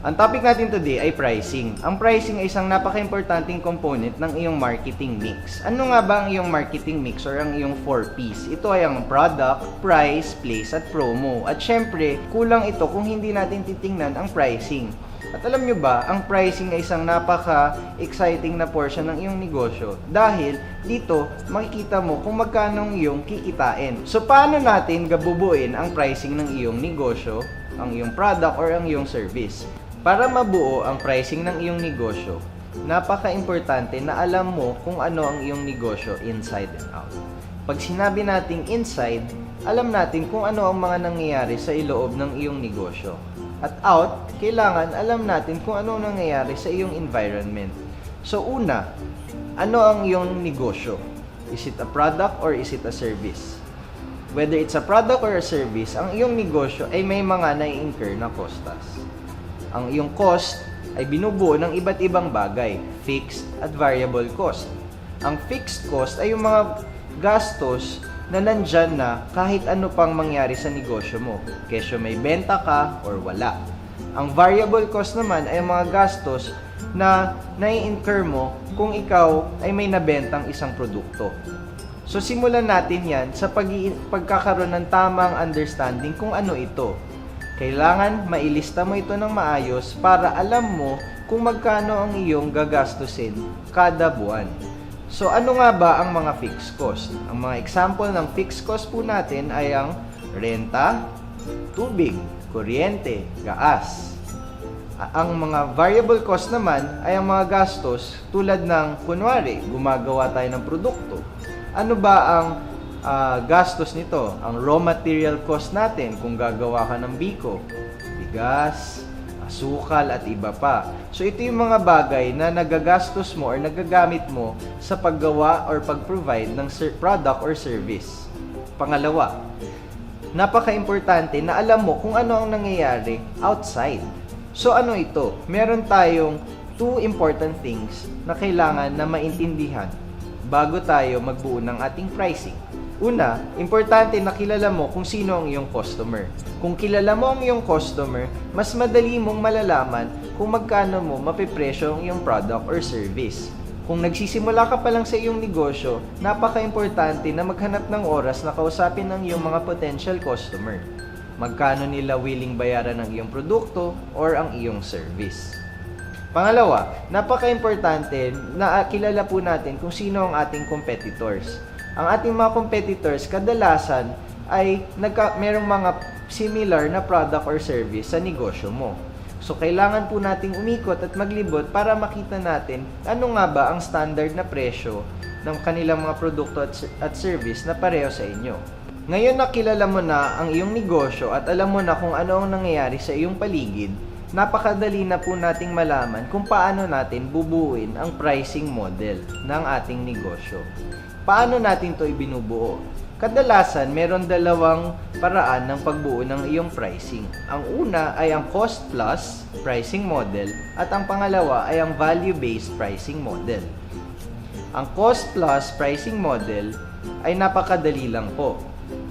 Ang topic natin today ay pricing. Ang pricing ay isang napaka-importanting component ng iyong marketing mix. Ano nga ba ang iyong marketing mix or ang iyong 4Ps? Ito ay ang product, price, place, at promo. At syempre, kulang ito kung hindi natin titingnan ang pricing. At alam nyo ba, ang pricing ay isang napaka-exciting na portion ng iyong negosyo dahil dito makikita mo kung magkano iyong kikitain. So paano natin gabubuin ang pricing ng iyong negosyo, ang iyong product or ang iyong service? Para mabuo ang pricing ng iyong negosyo, napaka-importante na alam mo kung ano ang iyong negosyo inside and out. Pag sinabi nating inside, alam natin kung ano ang mga nangyayari sa iloob ng iyong negosyo. At out, kailangan alam natin kung ano ang nangyayari sa iyong environment. So una, ano ang iyong negosyo? Is it a product or is it a service? Whether it's a product or a service, ang iyong negosyo ay may mga nai-incur na costas. Ang iyong cost ay binubuo ng iba't ibang bagay, fixed at variable cost. Ang fixed cost ay yung mga gastos na nandyan na kahit ano pang mangyari sa negosyo mo. Kesyo may benta ka or wala. Ang variable cost naman ay mga gastos na nai-incur mo kung ikaw ay may nabentang isang produkto. So simulan natin yan sa pag pagkakaroon ng tamang understanding kung ano ito. Kailangan mailista mo ito ng maayos para alam mo kung magkano ang iyong gagastusin kada buwan. So ano nga ba ang mga fixed cost? Ang mga example ng fixed cost po natin ay ang renta, tubig, kuryente, gaas. A- Ang mga variable cost naman ay ang mga gastos tulad ng kunwari, gumagawa tayo ng produkto. Ano ba ang ah, gastos nito? Ang raw material cost natin kung gagawa ka ng biko, bigas, asukal at iba pa. So ito yung mga bagay na nagagastos mo or nagagamit mo sa paggawa or pag-provide ng product or service. Pangalawa, napaka-importante na alam mo kung ano ang nangyayari outside. So ano ito? Meron tayong two important things na kailangan na maintindihan bago tayo magbuo ng ating pricing. Una, importante na kilala mo kung sino ang iyong customer. Kung kilala mo ang iyong customer, mas madali mong malalaman kung magkano mo mapipresyo ang iyong product or service. Kung nagsisimula ka pa lang sa iyong negosyo, napaka-importante na maghanap ng oras na kausapin ang iyong mga potential customer. Magkano nila willing bayaran ang iyong produkto or ang iyong service. Pangalawa, napaka-importante na kilala po natin kung sino ang ating competitors. Ang ating mga competitors kadalasan ay nagka, merong mga similar na product or service sa negosyo mo. So, kailangan po nating umikot at maglibot para makita natin ano nga ba ang standard na presyo ng kanilang mga produkto at, at service na pareho sa inyo. Ngayon na kilala mo na ang iyong negosyo at alam mo na kung ano ang nangyayari sa iyong paligid, napakadali na po nating malaman kung paano natin bubuuin ang pricing model ng ating negosyo. Paano natin to ibinubuo? Kadalasan, meron dalawang paraan ng pagbuo ng iyong pricing. Ang una ay ang cost plus pricing model at ang pangalawa ay ang value-based pricing model. Ang cost plus pricing model ay napakadali lang po.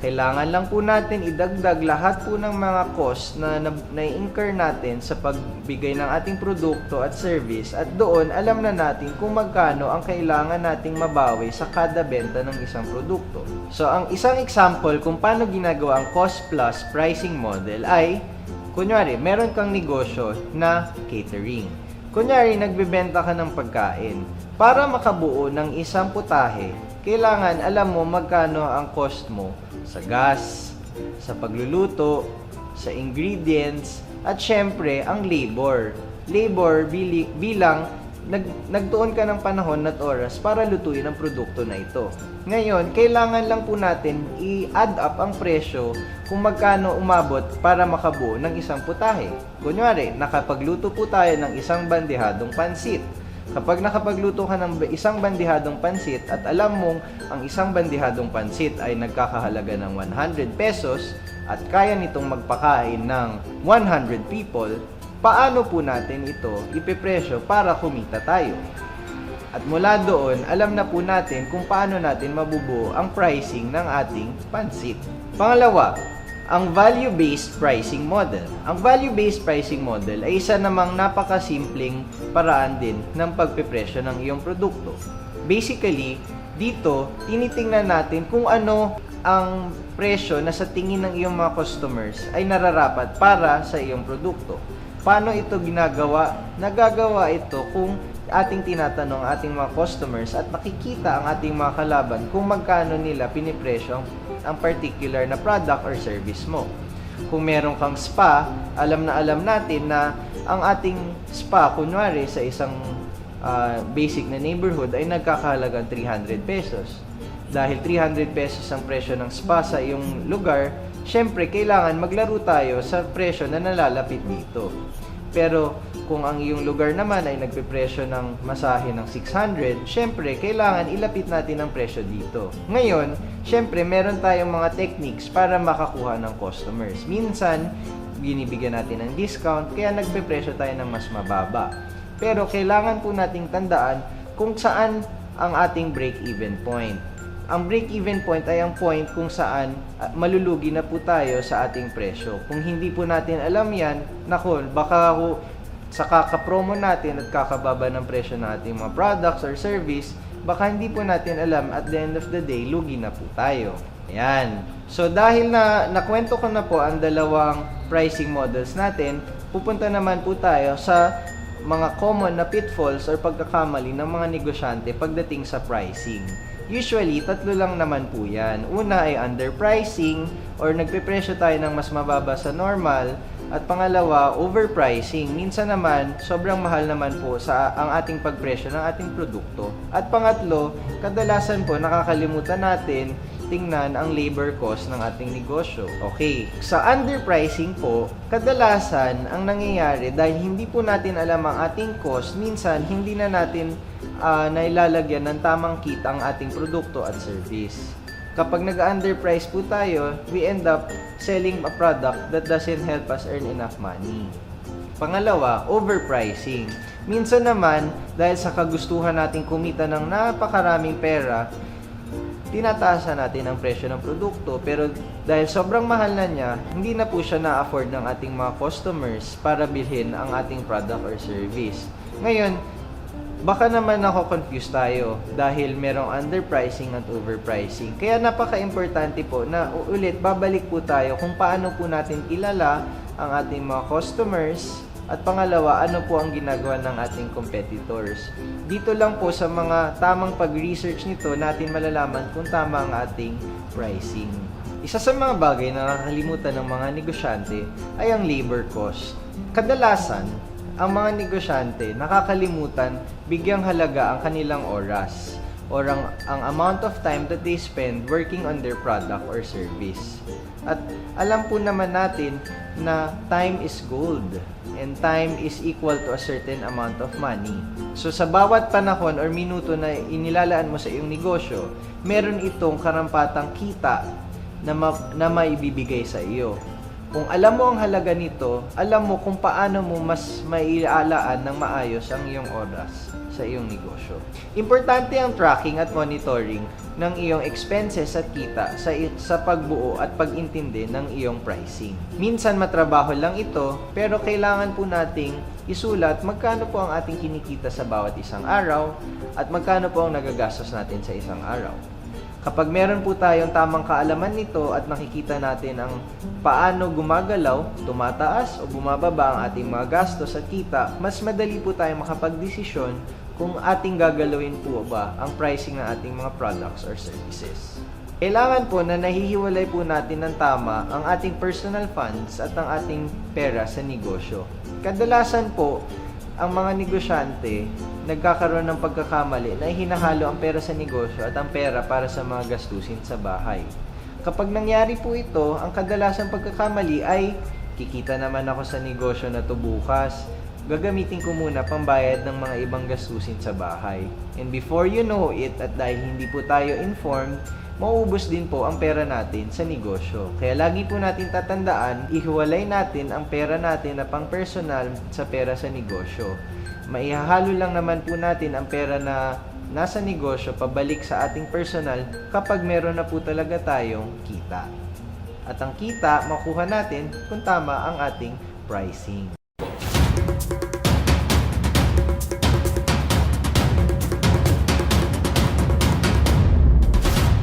Kailangan lang po natin idagdag lahat po ng mga cost na na- na-incur natin sa pagbigay ng ating produkto at service at doon alam na natin kung magkano ang kailangan nating mabawi sa kada benta ng isang produkto. So ang isang example kung paano ginagawa ang cost plus pricing model ay kunyari meron kang negosyo na catering. Kunyari, nagbebenta ka ng pagkain. Para makabuo ng isang putahe, kailangan alam mo magkano ang cost mo sa gas, sa pagluluto, sa ingredients, at syempre, ang labor. Labor bili, bilang nag, nagtuon ka ng panahon at oras para lutuin ang produkto na ito. Ngayon, kailangan lang po natin i-add up ang presyo kung magkano umabot para makabuo ng isang putahe. Kunyari, nakapagluto po tayo ng isang bandihadong pansit. Kapag nakapagluto ka ng isang bandihadong pansit at alam mong ang isang bandihadong pansit ay nagkakahalaga ng 100 pesos at kaya nitong magpakain ng 100 people, paano po natin ito ipipresyo para kumita tayo? At mula doon, alam na po natin kung paano natin mabubuo ang pricing ng ating pansit. Pangalawa, ang value-based pricing model. Ang value-based pricing model ay isa namang napakasimpleng paraan din ng pagpipresyo ng iyong produkto. Basically, dito, tinitingnan natin kung ano ang presyo na sa tingin ng iyong mga customers ay nararapat para sa iyong produkto. Paano ito ginagawa? Nagagawa ito kung ating tinatanong ating mga customers at makikita ang ating mga kalaban kung magkano nila pinipresyo ang, ang particular na product or service mo. Kung meron kang spa, alam na alam natin na ang ating spa, kunwari sa isang ah, basic na neighborhood ay nagkakahalagang 300 pesos. Dahil 300 pesos ang presyo ng spa sa iyong lugar, syempre kailangan maglaro tayo sa presyo na nalalapit dito. Pero kung ang iyong lugar naman ay nagpipresyo ng masahe ng 600, syempre kailangan ilapit natin ang presyo dito. Ngayon, syempre meron tayong mga techniques para makakuha ng customers. Minsan, binibigyan natin ng discount, kaya nagpipresyo tayo ng mas mababa. Pero kailangan po nating tandaan kung saan ang ating break-even point. Ang break-even point ay ang point kung saan ah, malulugi na po tayo sa ating presyo. Kung hindi po natin alam yan, nako, baka sa kakapromo natin at kakababa ng presyo ng ating mga products or service, baka hindi po natin alam at the end of the day, lugi na po tayo. Ayan. So dahil na nakwento ko na po ang dalawang pricing models natin, pupunta naman po tayo sa mga common na pitfalls or pagkakamali ng mga negosyante pagdating sa pricing. Usually, tatlo lang naman po yan. Una ay underpricing or nagpipresyo tayo ng mas mababa sa normal. At pangalawa, overpricing. Minsan naman, sobrang mahal naman po sa ang ating pagpresyo ng ating produkto. At pangatlo, kadalasan po nakakalimutan natin tingnan ang labor cost ng ating negosyo. Okay, sa underpricing po, kadalasan ang nangyayari dahil hindi po natin alam ang ating cost, minsan hindi na natin ah, nailalagyan ng tamang kita ang ating produkto at service. Kapag nag-underprice po tayo, we end up selling a product that doesn't help us earn enough money. Pangalawa, overpricing. Minsan naman, dahil sa kagustuhan nating kumita ng napakaraming pera, tinataasan natin ang presyo ng produkto pero dahil sobrang mahal na niya, hindi na po siya na-afford ng ating mga customers para bilhin ang ating product or service. Ngayon, baka naman ako confused tayo dahil merong underpricing at overpricing. Kaya napaka-importante po na ulit babalik po tayo kung paano po natin kilala ang ating mga customers at pangalawa, ano po ang ginagawa ng ating competitors. Dito lang po sa mga tamang pag-research nito natin malalaman kung tama ang ating pricing. Isa sa mga bagay na nakakalimutan ng mga negosyante ay ang labor cost. Kadalasan, ang mga negosyante nakakalimutan bigyang halaga ang kanilang oras or ang, ang amount of time that they spend working on their product or service. At alam po naman natin na time is gold and time is equal to a certain amount of money. So sa bawat panahon or minuto na inilalaan mo sa iyong negosyo, meron itong karampatang kita na, ma- na maibibigay sa iyo. Kung alam mo ang halaga nito, alam mo kung paano mo mas maialaan ng maayos ang iyong oras sa iyong negosyo. Importante ang tracking at monitoring ng iyong expenses at kita sa, sa pagbuo at pag-intindi ng iyong pricing. Minsan matrabaho lang ito, pero kailangan po nating isulat magkano po ang ating kinikita sa bawat isang araw at magkano po ang nagagastos natin sa isang araw. Kapag meron po tayong tamang kaalaman nito at nakikita natin ang paano gumagalaw, tumataas o bumababa ang ating mga gastos at kita, mas madali po tayo makapagdesisyon kung ating gagalawin po ba ang pricing ng ating mga products or services. Kailangan po na nahihiwalay po natin ng tama ang ating personal funds at ang ating pera sa negosyo. Kadalasan po, ang mga negosyante nagkakaroon ng pagkakamali na hinahalo ang pera sa negosyo at ang pera para sa mga gastusin sa bahay. Kapag nangyari po ito, ang kadalasang pagkakamali ay kikita naman ako sa negosyo na to bukas, gagamitin ko muna pambayad ng mga ibang gastusin sa bahay. And before you know it, at dahil hindi po tayo informed, mauubos din po ang pera natin sa negosyo. Kaya lagi po natin tatandaan, ihiwalay natin ang pera natin na pang personal sa pera sa negosyo. Maihahalo lang naman po natin ang pera na nasa negosyo pabalik sa ating personal kapag meron na po talaga tayong kita. At ang kita, makuha natin kung tama ang ating pricing.